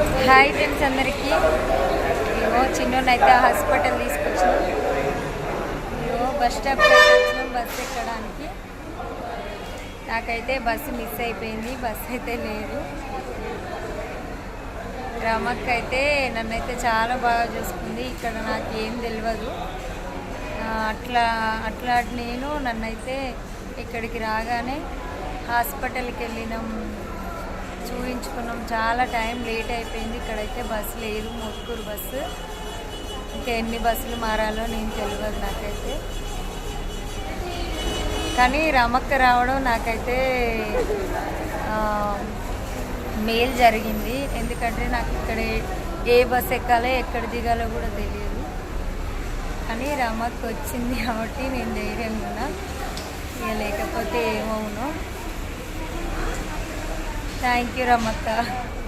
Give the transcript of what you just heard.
Hi friends అందరికీ. ఏమో చిన్నోనైతే hospital తీసుకొచ్చినాం. ఏమో బస్ స్టాప్ వచ్చినాం బస్సు ఎక్కడానికి. నాకైతే బస్సు మిస్ అయిపోయింది బస్సు అయితే లేదు. రమక్క అయితే నన్నైతే చాలా బాగా చూసుకుంది ఇక్కడ నాకు ఏం తెలియదు అట్లా అట్లా నేను నన్నైతే ఇక్కడికి రాగానే హాస్పిటల్కి వెళ్ళినాం. చూపించుకున్నాం చాలా టైం లేట్ అయిపోయింది. ఇక్కడైతే బస్సు లేదు. మొత్కూరు బస్సు. ఇంకా ఎన్ని బస్సులు మారాలో నేను తెలియదు నాకైతే. కానీ రమక్క రావడం నాకైతే మేలు జరిగింది. ఎందుకంటే నాకు ఇక్కడ ఏ- బస్సు బస్ ఎక్కాలో ఎక్కడ దిగాలో కూడా తెలియదు. కానీ రమక్క వచ్చింది కాబట్టి నేను ధైర్యంగా ఉన్నా. ఇక లేకపోతే ఏమవునో Thank you, Ramaka. Yeah.